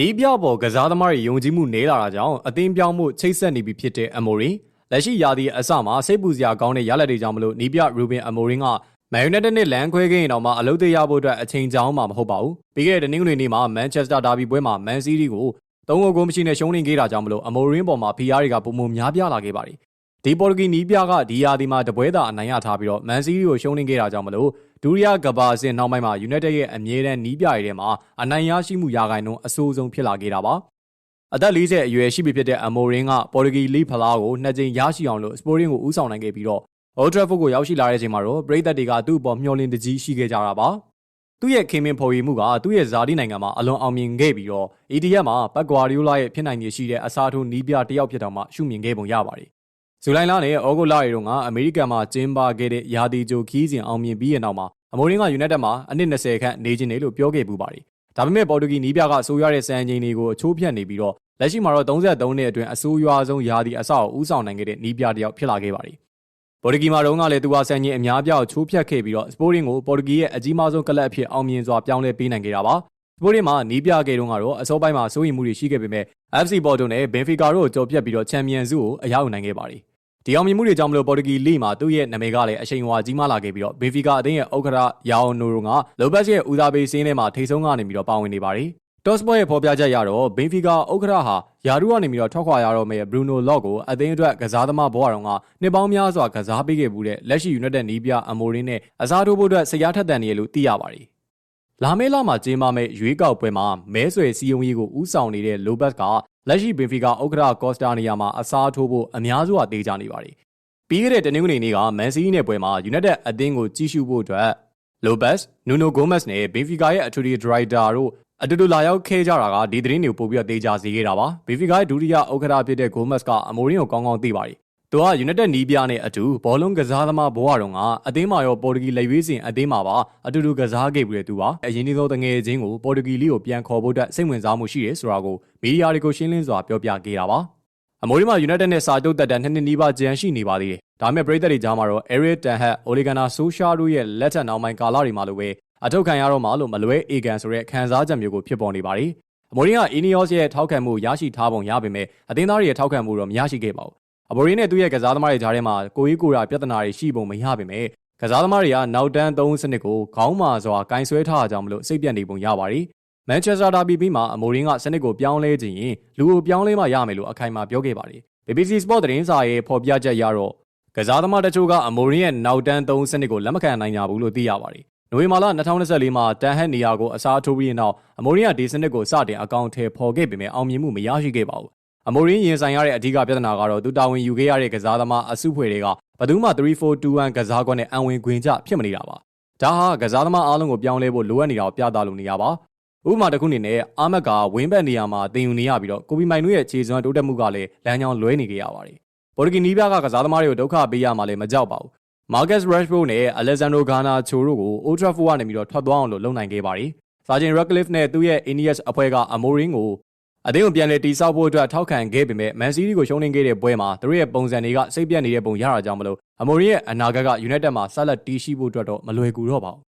နီးပြပေါ်ကစားသမားတွေယုံကြည်မှုနည်းလာတာကြောင့်အသင်းပြောင်းမှုချိတ်ဆက်နေပြီဖြစ်တဲ့အမိုရီလက်ရှိရာသီအစမှာစိတ်ပူစရာကောင်းတဲ့ရလဒ်တွေကြောင့်မလို့နီးပြရူဘင်အမိုရင်ကမန်ယူနိုက်တက်နဲ့လန်ခွဲခင်းရင်တော့မှအလုပ်သေးရဖို့အတွက်အချိန်ကြောင်းမှမဟုတ်ပါဘူးပြီးခဲ့တဲ့တနင်္ဂနွေနေ့မှာမန်ချက်စတာဒါဘီပွဲမှာမန်စီးတီးကို၃ဂိုးကိုမရှိနဲ့ရှုံးနေခဲ့တာကြောင့်မလို့အမိုရင်ပေါ်မှာဖီယားတွေကပုံမှန်များပြားလာခဲ့ပါတယ် ဒီပေါ်တူဂီနီးပြကဒီယာဒီမှာတပွဲသာအနိုင်ရထားပြီးတော့မန်စီးတီးကိုရှုံးနေခဲ့တာကြောင့်မလို့ဒူရီယာကဘာအဆင့်နောက်ပိုင်းမှာယူနိုက်တက်ရဲ့အမြဲတမ်းနီးပြရတဲ့မှာအနိုင်ရရှိမှုရာဂိုင်နှုန်းအဆိုးဆုံးဖြစ်လာခဲ့တာပါအသက်40အရွယ်ရှိပြီဖြစ်တဲ့အမိုရင်ကပေါ်တူဂီလီဖလားကိုနှစ်ကြိမ်ရရှိအောင်လို့စပိုရင်ကိုဦးဆောင်နိုင်ခဲ့ပြီးတော့အိုထရက်ဖို့ကိုရောက်ရှိလာတဲ့အချိန်မှာတော့ပရိသတ်တွေကသူ့အပေါ်မျှော်လင့်တကြီးရှိခဲ့ကြတာပါသူ့ရဲ့ခင်မင်ဖော်ရည်မှုကသူ့ရဲ့ဇာတိနိုင်ငံမှာအလွန်အောင်မြင်ခဲ့ပြီးတော့ EDF မှာဘက်ဂွာရီယိုလာရဲ့ဖြစ်နိုင်ရရှိတဲ့အစားထိုးနီးပြတယောက်ဖြစ်တော့မှရှုမြင်ခဲ့ပုံရပါတယ် ဇူလိုင်လနဲ့ဩဂုတ်လတွေတုန်းကအမေရိကန်မှာကျင်းပခဲ့တဲ့ယာတီဂျိုခီးစဉ်အောင်မြင်ပြီးတဲ့နောက်မှာအမိုရင်းကယူနိုက်တက်မှာအနည်း20ခန့်နေခြင်းတယ်လို့ပြောခဲ့ပူပါတယ်။ဒါပေမဲ့ပေါ်တူဂီနီးပြကဆိုးရွားတဲ့စံချိန်တွေကိုအချိုးဖြတ်နေပြီးတော့လက်ရှိမှာတော့33နှစ်အတွင်းအဆိုးရွားဆုံးယာတီအဆောက်အဦဆောင်နိုင်ခဲ့တဲ့နီးပြတယောက်ဖြစ်လာခဲ့ပါတယ်။ပေါ်တူဂီမှာတော့ကလည်းသူဟာစံချိန်အများပြားကိုချိုးဖြတ်ခဲ့ပြီးတော့စပိုရင်ကိုပေါ်တူဂီရဲ့အကြီးမားဆုံးကလပ်အဖြစ်အောင်မြင်စွာပြောင်းလဲပေးနိုင်ခဲ့တာပါ။ စပိုရင်မှာနီးပြခဲ့တုန်းကတော့အစောပိုင်းမှာစိုးရိမ်မှုတွေရှိခဲ့ပေမဲ့ FC Porto နဲ့ Benfica တို့ကိုကြော်ပြတ်ပြီးတော့ချန်ပီယံဆုကိုအရောက်နိုင်ခဲ့ပါတယ်။ဒီအောင်မြင်မှုတွေကြောင့်မလို့ပေါ်တူဂီလိမှာသူ့ရဲ့နာမည်ကလည်းအချိန်ဝါကြီးမားလာခဲ့ပြီးတော့ဘင်ဖီကာအသင်းရဲ့ဥက္ကဋ္ဌယာအိုနိုရိုကလိုဘက်စ်ရဲ့ဦးစားပေးစင်းထဲမှာထိတ်ဆုံးကနေပြီးတော့ပါဝင်နေပါတယ်။တော့စပေါ်ရဲ့ဖော်ပြချက်ရတော့ဘင်ဖီကာဥက္ကဋ္ဌဟာယာရူကနေပြီးတော့ထွက်ခွာရတော့မယ့်ဘရူနိုလော့ကိုအသင်းအတွက်ကစားသမားဘဝတော်ကနှစ်ပေါင်းများစွာကစားပေးခဲ့မှုတဲ့လက်ရှိယူနိုက်တက်နီးပြအမိုရင်းနဲ့အစားထိုးဖို့အတွက်ဆရာထက်တန်နေရလို့သိရပါတယ်။ လာမေးလာမှာကျင်းပမဲ့ရွေးကောက်ပွဲမှာမဲဆွယ်စီယုံကြီးကိုဦးဆောင်နေတဲ့လိုဘတ်ကလက်ရှိဘင်ဖီကာဥက္ကဋ္ဌကော့စတာနီယာမှာအစားထိုးဖို့အများစုကတေးကြနေပါတယ်ပြီးခဲ့တဲ့တနင်္ဂနွေနေ့ကမန်စီးနဲ့ပွဲမှာ United အသင်းကိုကြီးစုဖို့အတွက် Lopez, Nuno Gomez နဲ့ Benfica ရဲ့အထူးဒရိုက်တာတို့အတူတူလာရောက်ခဲ့ကြတာကဒီသတင်းတွေကိုပို့ပြီးတော့တေးကြစေခဲ့တာပါ။ Benfica ရဲ့ဒုတိယဥက္ကဋ္ဌဖြစ်တဲ့ Gomez ကအမိုရင်းကိုကောင်းကောင်းသိပါတယ်။ သူက United နီးပြနဲ့အတူဘောလုံးကစားသမားဘဝတော်ကအသင်းမှာရောပေါ်တူဂီလက်ရွေးစင်အသင်းမှာပါအတူတူကစားခဲ့ပြီးတဲ့သူပါ။အရင်နေ့သောတငယ်ချင်းကိုပေါ်တူဂီလီကိုပြန်ခေါ်ဖို့အတွက်စိတ်ဝင်စားမှုရှိတယ်ဆိုတာကိုမီဒီယာတွေကိုရှင်းလင်းစွာပြောပြခဲ့တာပါ။အမိုးဒီမှာ United နဲ့စာချုပ်တက်တန်နှစ်နှစ်နီးပါးကြံရှိနေပါသေးတယ်။ဒါပေမဲ့ပရိသတ်တွေကြားမှာတော့ Eric Ten Hag, Ole Gunnar Solskjaer တို့ရဲ့လက်ထက်နောက်ပိုင်းကာလတွေမှာလိုပဲအထောက်ခံရတော့မှလို့မလွဲအေကန်ဆိုတဲ့ခံစားချက်မျိုးကိုဖြစ်ပေါ်နေပါတယ်။အမိုးဒီက Ineos ရဲ့ထောက်ခံမှုရရှိထားပုံရပေမဲ့အသင်းသားတွေရဲ့ထောက်ခံမှုတော့မရရှိခဲ့ပါဘူး။ အမိုးဒီနဲ့သူ့ရဲ့ကစားသမားတွေကြားထဲမှာကိုကြီးကိုရာပြဿနာတွေရှိပုံမရပေမဲ့ကစားသမားတွေကနောက်တန်းသုံးစနစ်ကိုခေါင်းမာစွာကင်ဆွဲထားကြအောင်မလို့စိတ်ပြတ်နေပုံရပါတယ်မန်ချက်စတာဒါဘီပြီးမှအမိုရင်းကစနစ်ကိုပြောင်းလဲခြင်းရင်လူကိုပြောင်းလဲမှရမယ်လို့အခိုင်အမာပြောခဲ့ပါတယ်။ BBC Sport သတင်းစာရဲ့ဖော်ပြချက်ရတော့ကစားသမားတချို့ကအမိုရင်းရဲ့နောက်တန်းသုံးစနစ်ကိုလက်မခံနိုင်ကြဘူးလို့သိရပါတယ်။နိုဝင်ဘာလ2024မှာတန်ဟက်နေရာကိုအစားထိုးပြီးနောက်အမိုရင်းကဒီစနစ်ကိုစတင်အကောင့်ထဲပေါ်ခဲ့ပေမဲ့အောင်မြင်မှုမရရှိခဲ့ပါဘူး။ အမိုရင်းရင်ဆိုင်ရတဲ့အဓိကပြဿနာကတော့သူတာဝန်ယူခဲ့ရတဲ့ကစားသမားအစုဖွဲ့တွေကဘသူမှ3421ကစားကွက်နဲ့အံဝင်ခွင်ကြဖြစ်မနေတာပါ။ဒါဟာကစားသမားအားလုံးကိုပြောင်းလဲဖို့လိုအပ်နေတာကိုပြသလိုနေရပါဥပမာတစ်ခုအနေနဲ့အာမက်ကဝင်းဘက်နေရာမှာတင်ယူနေရပြီးတော့ကိုပီမိုင်တို့ရဲ့ခြေစွမ်းတိုးတက်မှုကလည်းလမ်းကြောင်းလွဲနေကြရပါတယ်။ပေါ်တူဂီနီးပြကကစားသမားတွေကိုဒုက္ခပေးရမှလည်းမကြောက်ပါဘူး။ Marcus Rashford နဲ့ Alessandro Garnacho တို့ကို Old Trafford ကနေပြီးတော့ထွက်သွားအောင်လို့လုပ်နိုင်ခဲ့ပါတယ်။ Sergeant Ratcliffe နဲ့သူ့ရဲ့ Ineos အဖွဲ့က Amorim ကို အသင်းကိုပြန်လည်တိစောက်ဖို့အတွက်ထောက်ခံခဲ့ပေမဲ့ Man City ကိုရှုံးနိမ့်ခဲ့တဲ့ပွဲမှာသူတို့ရဲ့ပုံစံတွေကစိတ်ပြတ်နေတဲ့ပုံရတာကြောင့်မလို့ Amorim ရဲ့အနာဂတ်က United မှာဆက်လက်တည်ရှိဖို့အတွက်တော့မလွယ်ကူတော့ပါဘူး